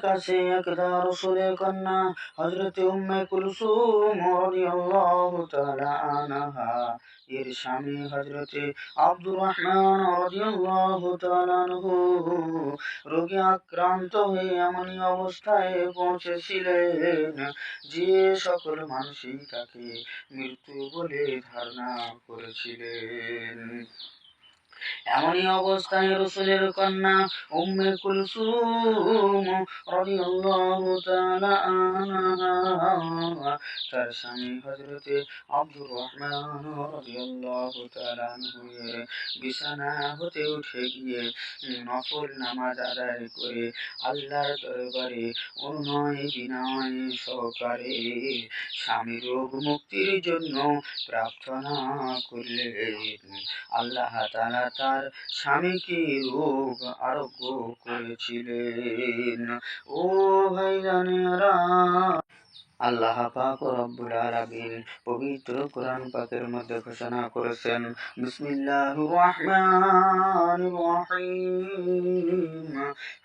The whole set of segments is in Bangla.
কাছে একদা রসুলের কন্যা হজরত উম্মে কুলসুম রাদিয়াল্লাহু তাআলা আনহা। এর স্বামী আব্দুর রহমান রাদিয়াল্লাহু তাআলা আনহু। রোগে আক্রান্ত হয়ে এমন অবস্থায় পৌঁছেছিলেন যে সকল মানুষই তাকে মৃত্যু বলে ধারণা করেছিলেন। এমনই অবস্থায় রসুলের কন্যা উম্মে কুলসুম রাদিয়াল্লাহু তাআলা আনহা। তার স্বামী হযরতে আব্দুর রহমান রাদিয়াল্লাহু তাআলা আনহুয়ের বিছানা হতে উঠে গিয়ে নফল নামাজ আদায় করে আল্লাহর দরবারে অনুনয় বিনয় সহকারে স্বামী রোগ মুক্তির জন্য প্রার্থনা করলে আল্লাহ তাআলা তার স্বামীকে রোগ আরোগ্য করেছিলেন। ও ভাইজানেরা আল্লাহ পাক রব্বুল আলামিন পবিত্র কোরআন পাকের মধ্যে ঘোষণা করেছেন বিসমিল্লাহির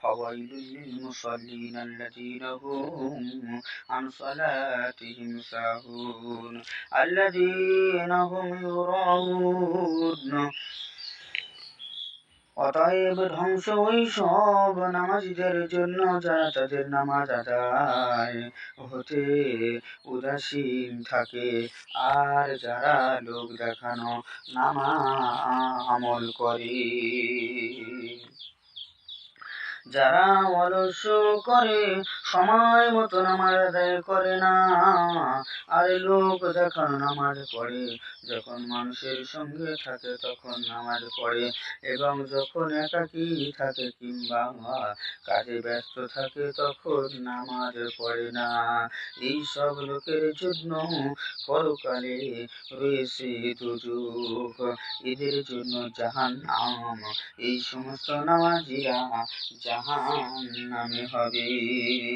ফাওয়াইলুল লিল মুসাল্লিন আল্লাযীনা হুম আন সালাতিহিম সাহুন, আল্লাযীনা হুম ইউরাউন। অতএব ধ্বংস ওই সব নামাজিদের জন্য যারা তাদের নামাজ আদায় হতে উদাসীন থাকে। আর যারা লোক দেখানো নামা আমল করে, যারা অলস করে সময় মতো নামাজ আদায় করে না। আর লোক যখন নামাজ পড়ে যখন মানুষের সঙ্গে থাকে তখন নামাজ পড়ে এবং যখন একাকী থাকে কিংবা কাজে ব্যস্ত থাকে তখন নামাজ পড়ে না। এই সব লোকের জন্য পরকালে রয়েছে দুযুগ এদের জন্য জাহান নাম এই সমস্ত নামাজিরা জাহান নামে হবে।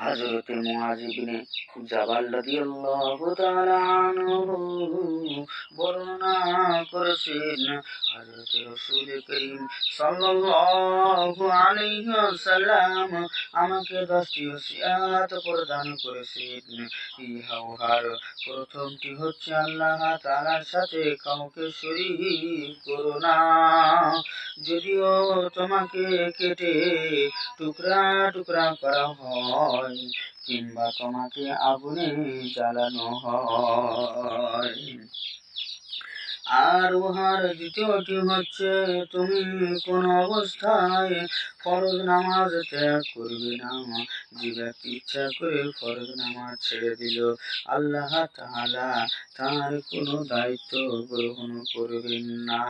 হযরত মুআজ ইবনে জাবাল রাদিয়াল্লাহু তাআলা আনহু। বর্ণনা করেছেন হযরত রাসূল করিম সাল্লাল্লাহু আলাইহি ওয়াসাল্লাম আমাকে দশটি ওসিয়াত প্রদান করেছেন। ইহা উহার প্রথমটি হচ্ছে আল্লাহ তাআলার সাথে কাউকে শরীক করো না। যদিও তোমাকে কেটে টুকরা টুকরা করা হয় কিংবা তোমাকে আগুনে জ্বালানো হয়। আর উহার দ্বিতীয়টি হচ্ছে, তুমি কোন অবস্থায় ফরজ নামাজ ত্যাগ করবে না। যে ব্যক্তি ইচ্ছা করে ফরজ নামাজ ছেড়ে দিল, আল্লাহ তাআলা তার কোনো দায়িত্ব গ্রহণ করবেন না।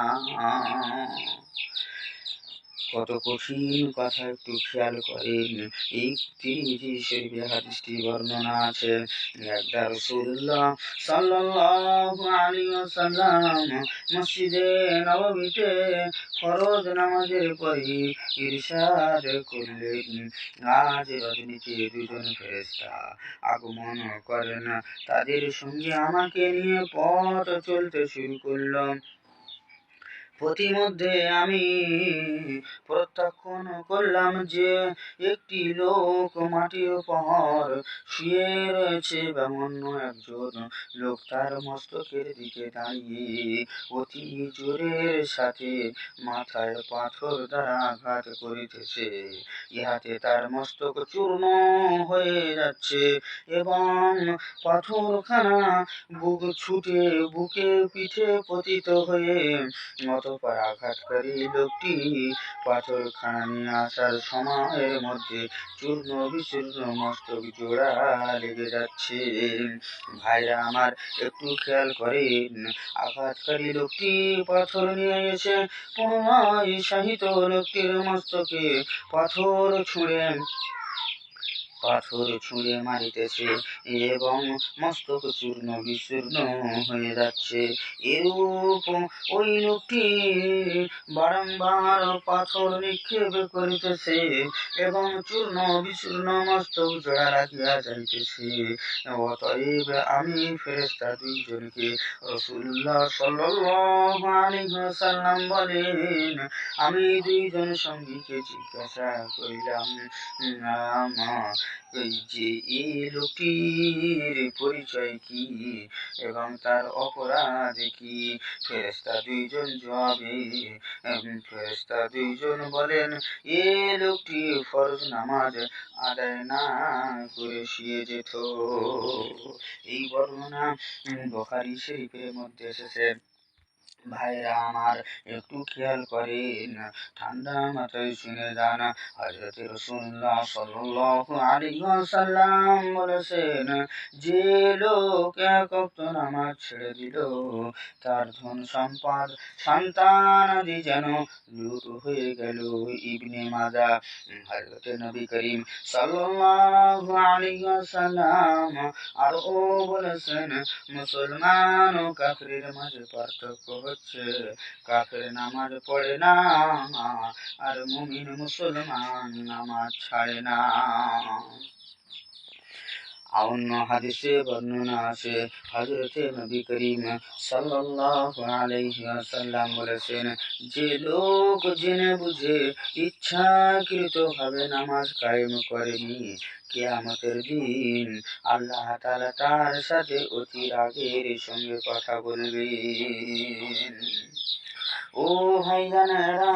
কত কঠিন কথা একটু খেয়াল করেন। এই তিরমিজি শরীফে হাদিসটি বর্ণনা আছে। একদা রাসূলুল্লাহ সাল্লাল্লাহু আলাইহি ওয়াসাল্লাম মসজিদে নববীতে ফরজ নামাজের পরে ইরশাদ করলেন। আজ রজনীতে দুজন ফেরেশতা আগমন করেন। তাদের সঙ্গে আমাকে নিয়ে পথ চলতে শুরু করলাম প্রতিমধ্যে আমি প্রত্যাখ্যান করলাম যে একটি লোক মাটির উপর শুয়ে রয়েছে এবং অন্য একজন লোক তার মস্তকের দিকে দাঁড়িয়ে অতি জোরের সাথে মাথায় পাথর দ্বারা আঘাত করিতেছে। ইহাতে তার মস্তক চূর্ণ হয়ে যাচ্ছে এবং পাথরখানা বুক ছুটে বুকে পিঠে পতিত হয়ে অতঃপর আঘাতকারী লোকটি পাথর খানা নিয়ে আসার সময়ের মধ্যে চূর্ণ বিচূর্ণ মস্তক জোড়া লেগে যাচ্ছে। ভাইরা আমার একটু খেয়াল করেন। আঘাতকারী লোকটি পাথর নিয়ে এসে পুনরায় সাহিত লোকটির মস্তকে পাথর ছুঁড়ে পাথর ছুঁড়ে মারিতেছে এবং মস্তক চূর্ণ বিচূর্ণ হয়ে যাচ্ছে। এরূপ ওই লোকটি বারংবার পাথর নিক্ষেপ করিতেছে এবং চূর্ণ বিচূর্ণ মস্তক জোড়া রাখিয়া যাইতেছে। অতএব আমি ফেরেস্তা দুইজনকে রসুল্লাহ ওয়াসাল্লাম বলেন, আমি দুইজন সঙ্গীকে জিজ্ঞাসা করিলাম এই যে এই লোকটির পরিচয় কি? এবং তার অপরাধ কি? ফেরেস্তা দুইজন জবাবে ফেরেস্তা দুইজন বলেন, এ লোকটি ফরজ নামাজ আদায় না করে শুয়ে যেত। এই বর্ণনা বখারি শরীফের মধ্যে এসেছে। ভাইরা আমার একটু খেয়াল করেন। ঠান্ডা মাথায় শুনে যান। হজরত রসুল্লাহ সাল্লাল্লাহু আলাইহি ওয়াসাল্লাম বলেছেন, যে লোক এক নামাজ ছেড়ে দিল, তার ধন সম্পদ, সন্তান আদি যেন লুট হয়ে গেল। ইবনে মাজা, হযরত নবী করিম সাল্লাল্লাহু আলাইহি ওয়াসাল্লাম আর ও বলেছেন, মুসলমান ও কাফিরের মাঝে পার্থক্য হচ্ছে কাফের নামাজ পড়ে না আর মুমিন মুসলমান নামাজ ছাড়ে না। অন্য হাদিসে বর্ণনা আছে, হযরতে নবী করিম সাল্লাল্লাহু আলাইহি ওয়াসাল্লাম বলেছেন, যে লোক জেনে বুঝে ইচ্ছাকৃত ভাবে নামাজ কায়েম করেনি, কিয়ামতের দিন আল্লাহ তাআলা তার সাথে অতি রাগের সঙ্গে কথা বলবেন। ও ভাইজানেরা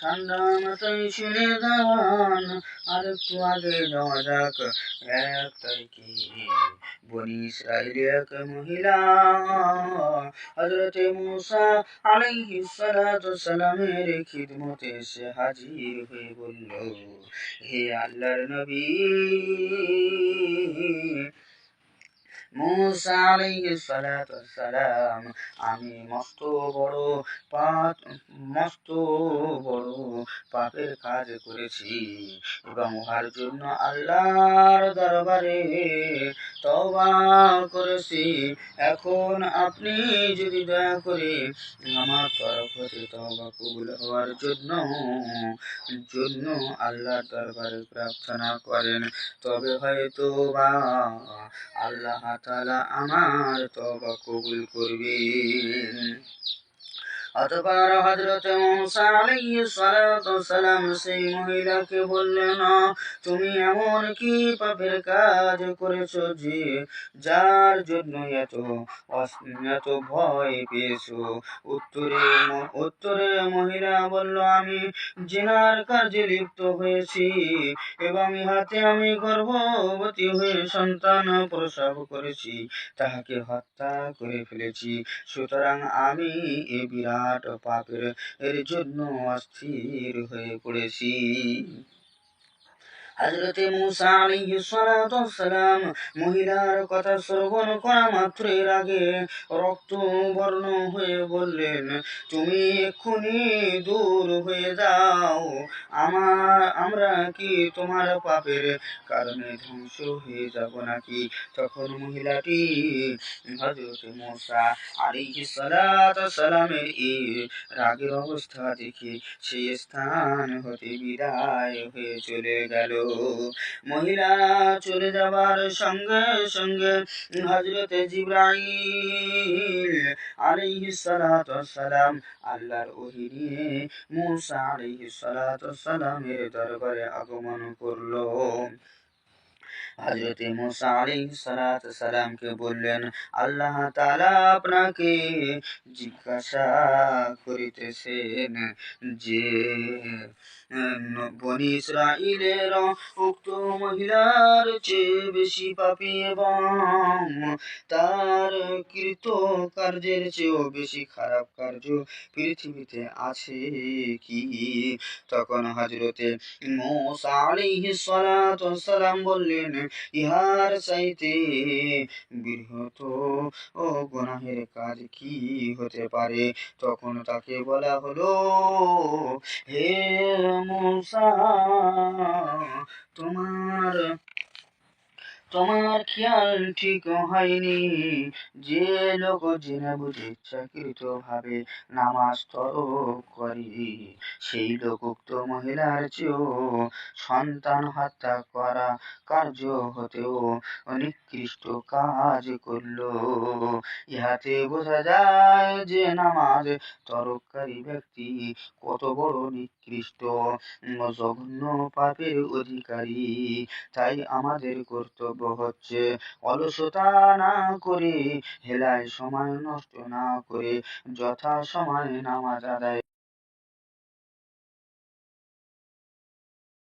ঠান্ডা মাথায় শুনে যান, আর একটু আগে যাওয়া যাক এক তারিখে বনি ইসরায়েল এক মহিলা হজরতে মুসা আলাইহি সালাতু সালামের খিদমতে এসে হাজির হয়ে বলল, হে আল্লাহর নবী মুসা সালাম আমি মস্ত বড় পাপ, মস্ত বড় পাপের কাজ করেছি। এবং উহার জন্য আল্লাহর দরবারে তওবা করেছি। এখন আপনি যদি দয়া করে আমার তরফ হতে তওবা কবুল হওয়ার জন্য জন্য আল্লাহর দরবারে প্রার্থনা করেন, তবে হয়তো বা আল্লাহ তাআলা আমার তবা কবুল করবেন অতপর হজরত সালাম সেই মহিলাকে বললেন তুমি এমন কি পাপের কাজ করেছ যে যার জন্য এত এত ভয় পেয়েছ? উত্তরে উত্তরে মহিলা বলল, আমি জেনার কাজে লিপ্ত হয়েছি এবং ইহাতে আমি গর্ভবতী হয়ে সন্তান প্রসব করেছি, তাহাকে হত্যা করে ফেলেছি। সুতরাং আমি এ বিরাট পাপের এর জন্য অস্থির হয়ে পড়েছি। হজরতে মুসা আলাইহিস সালাতু সালাম মহিলার কথা শ্রবণ করা মাত্র এর আগে রক্ত বর্ণ হয়ে বললেন, তুমি এক্ষুনি দূর হয়ে যাও। আমার, আমরা কি তোমার পাপের কারণে ধ্বংস হয়ে যাব নাকি? তখন মহিলাটি হজরতে মুসা আলাইহিস সালাতু সালামের এই রাগের অবস্থা দেখে সেই স্থান হতে বিদায় হয়ে চলে গেল। মহিলা চলে যাবার সঙ্গে সঙ্গে হজরত জিব্রাইল আলাইহি সালাতু সালাম আল্লাহর ওহি নিয়ে মুসা আলাইহি সালাতু সালামের দরবারে আগমন করল। হজরতে মুসা আলী সালামকে বললেন, আল্লাহ তাআলা আপনাকে জিজ্ঞাসা করিতেছেন যে বনি ইসরাইলের উক্ত মহিলার চেয়ে বেশি পাপী এবং তার কৃত কার্যের চেয়েও বেশি খারাপ কার্য পৃথিবীতে আছে কি? তখন হজরতে মোসা সালাতু সালাম বললেন ইহার চাইতে বৃহৎ ও গুনাহের কাজ কি হতে পারে? তখন তাকে বলা হলো, হে মুসা, তোমার তোমার খেয়াল ঠিক হয়নি। যে লোক জেনে বুঝে ইচ্ছাকৃত ভাবে নামাজ তরক করে, সেই লোক উক্ত মহিলার চেয়েও সন্তান হত্যা করা কার্য হতেও নিকৃষ্ট কাজ করল। ইহাতে বোঝা যায় যে নামাজ তরককারী ব্যক্তি কত বড় নিকৃষ্ট, জঘন্য পাপের অধিকারী। তাই আমাদের কর্তব্য হচ্ছে অলসতা না করে হেলায় সময় নষ্ট না করে যথা সময়ে নামাজ আদায়